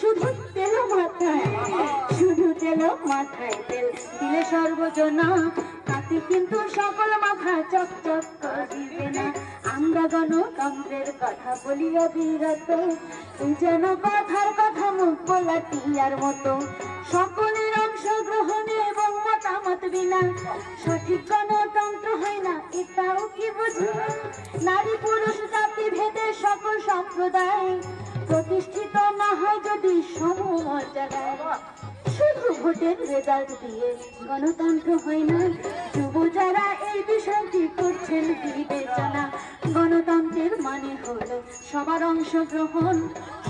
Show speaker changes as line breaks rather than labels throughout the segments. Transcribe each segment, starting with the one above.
শুধু তেল মাথায়, শুধু তেল মাথায় তেল দিলে সর্বজনা। তাতে কিন্তু সকল মাথা চক চক করিবে না। আমরা গণতন্ত্রের কথা বলি অবিরত। এই যেন কথার কথা মুখ বলা মতো। সকলের অংশগ্রহণে এবং মতামত বিনা। সঠিক গণতন্ত্র হয় না, এটাও কি বুঝি? নারী পুরুষ জাতি ভেদে সকল সম্প্রদায় প্রতিষ্ঠিত না হয় যদি সমমর্যাদায় শুধু ভোটের রেজাল্ট দিয়ে গণতন্ত্র হয় না, যুব যারা এই বিষয়টি করছেন বিবেচনা গণতন্ত্রের মানে হলো সবার অংশগ্রহণ,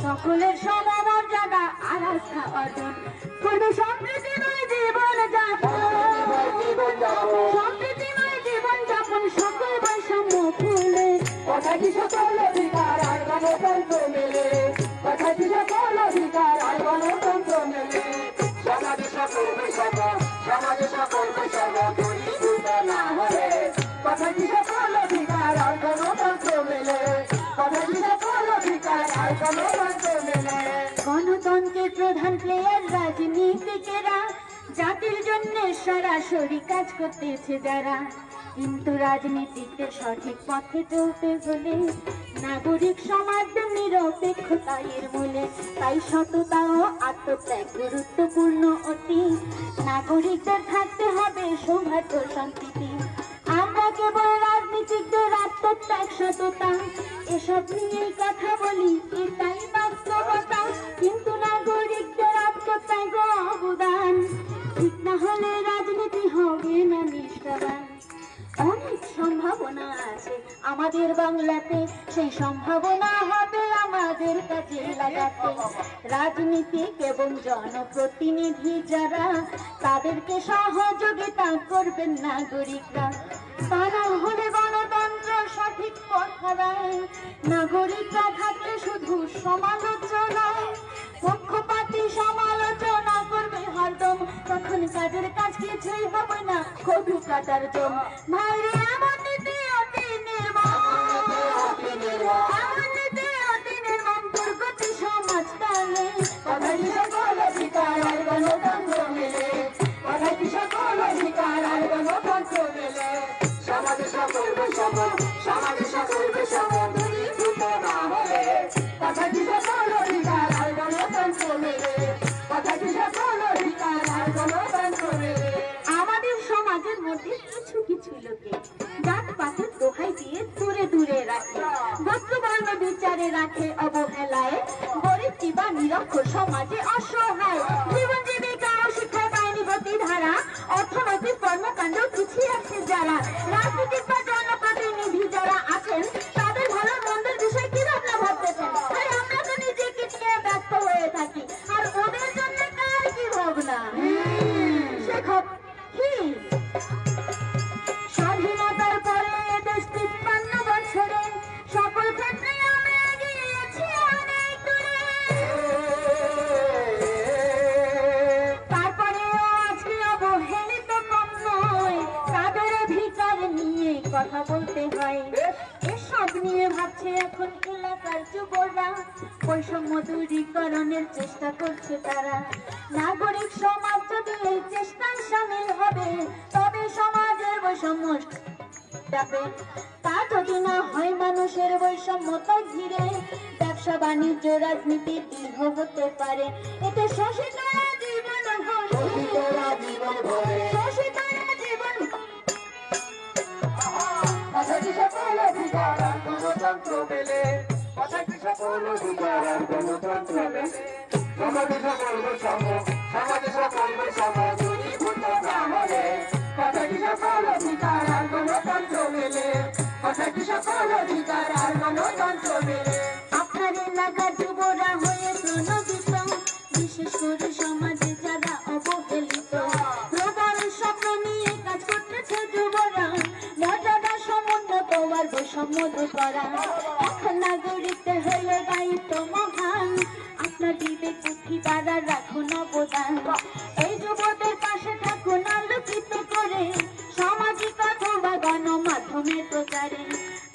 সকলের সমমর্যাদা আর আস্থা অর্জন। করবে সম্প্রীতিময় জীবন যাপন। সম্প্রীতিময় জীবন যাপন, সকল বৈষম্য ভুলে।
কথাটি সকল অধিকার গণতন্ত্র মেলে?
গণতন্ত্রের প্রধান প্লেয়ার রাজনীতিকেরা। জাতির জন্য সরাসরি কাজ করতেছে যারা। কিন্তু রাজনীতিতে সঠিক পথে চলতে হলে নাগরিক সমাজ নিরপেক্ষতা এর মূলে। তাই সততা ও আত্মত্যাগ গুরুত্বপূর্ণ অতি। নাগরিকদের থাকতে হবে সৌভাগ্য শান্তিতে। আমরা কেবল রাজনীতিকদের আত্মত্যাগ, সততা, এসব নিয়েই কথা বলি, এটাই বাস্তবতা। কিন্তু আত্মত্যাগ অবদান। ঠিক না হলে রাজনীতি হবে না নিষ্ঠাবান। অনেক সম্ভাবনা আছে আমাদের বাংলাতে, সেই সম্ভাবনা হবে আমাদের কাজে লাগাতে। রাজনীতিক এবং জনপ্রতিনিধি যারা, তাদেরকে সহযোগিতা করবেন নাগরিকরা। তারা হলে গণতন্ত্র সঠিক পথ হারায়। নাগরিকরা থাকলে শুধু সমালোচনায়। পক্ষপাতি সমালোচনা করবে হরদম। তখন কাজের কাজ কিছুই হবে না কবি কাটার জম ভাইরে গোত্রবর্ণ বিচারে রাখে অবহেলায়। গরিব বা নিরক্ষর সমাজে অসহায়। জীবন জীবিকা ও শিক্ষা পায়নি গতি অর্থনৈতিক কর্মকাণ্ড পিছিয়ে আছে যারা। রাজনৈতিক যুবরা বৈষম্য দূরীকরণের চেষ্টা করছে তারা। নাগরিক সমাজ যদি এই চেষ্টায় সামিল হবে তবে সমাজের বৈষম্য যাবে তা যদি না হয় মানুষের বৈষম্যতা ঘিরে। ব্যবসা বাণিজ্য রাজনীতি দীর্ঘ হতে পারে। এতে শোষিতরা জীবন
শোষিতরা সকল অধিকার আর গণতন্ত্র মেলে সমাজে সকল বৈষম্য সমাজে সকল বৈষম্য আর
বৈষম্য দূর করা। এখন নাগরিকদের হয়ে দায়িত্ব মহান। আপনার বিবেক বুদ্ধি দ্বারা রাখুন অবদান। এই যুবদের পাশে থাকুন আলোকিত করে। সামাজিক অথবা গণমাধ্যমের প্রচারে।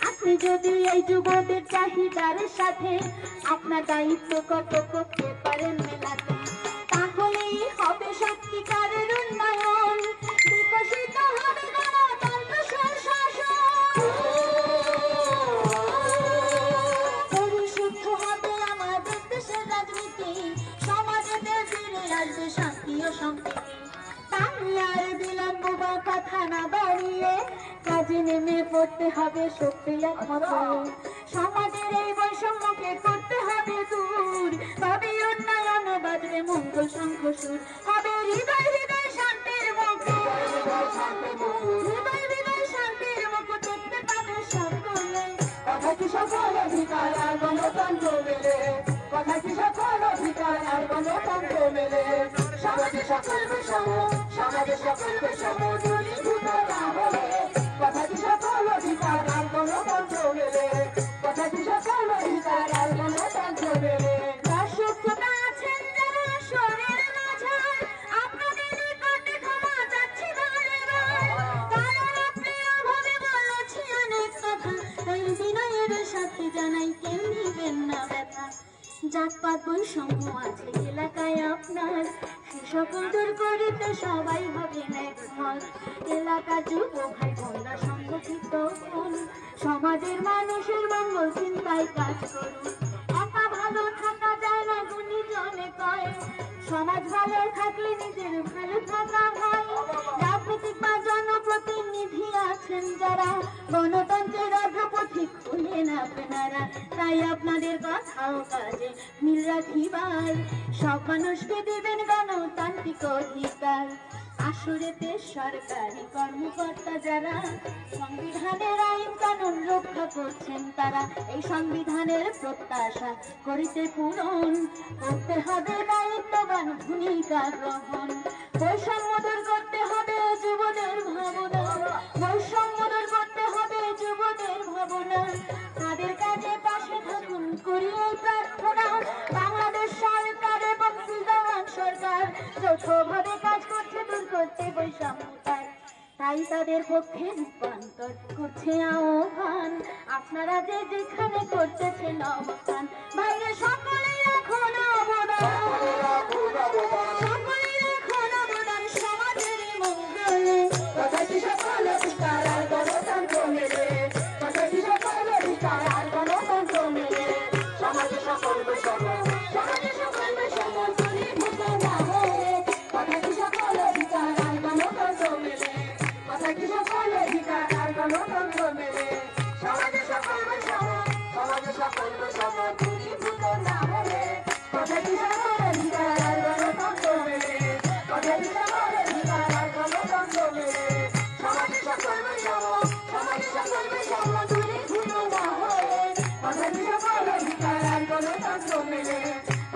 আপনি যদি এই যুবদের চাহিদার সাথে আপনার দায়িত্ব কত করতে পারেন মেলাতে, তাহলেই হবে সত্যিকারের কাজে নেমে পড়তে হবে শক্তি একমত হয়ে। সমাজের এই বৈষম্যকে করতে হবে দূর। তবে উন্নয়ন বাজবে মঙ্গল শঙ্খ সুর হবে হৃদয় হৃদয় শান্তির মুকুট। শান্তির
কথা সকল অধিকার গণতন্ত্র কথা গণতন্ত্র মেলে? সমাজে সকল বিষম, সমাজে
জাতপাত বৈষম্য আছে এলাকায় আপনার। সকল দূর করিতে সবাই হবে এলাকা যুব ভাই বোনরা সংগঠিত হন। সমাজের মানুষের মঙ্গল চিন্তায় কাজ করুন। একা ভালো থাকা যায় না গুণী জনে কয়। সমাজ ভালো থাকলে নিজের ভালো থাকা হয়। রাজনৈতিক বা জনপ্রতিনিধি আছেন যারা। গণতন্ত্রের অগ্রপথে খুলেন আপনারা, তাই আপনাদের কথাও কাজে মিল রাখিবার। সব মানুষকে দেবেন গণতান্ত্রিক অধিকার। আসরেতে সরকারি কর্মকর্তা যারা, সংবিধানের আইন কানুন রক্ষা করছেন তারা, এই সংবিধানের প্রত্যাশা করিতে পূরণ। করতে হবে দায়িত্ববান ভূমিকা গ্রহণ। বৈষম্য দূর করতে হবে যুবদের ভাবনা। বৈষম্য তাদের পক্ষে রূপান্তর করছে আহ্বান। আপনারা যে যেখানে করতেছেন অবস্থান বাইরে সকলেই এখন অবদান।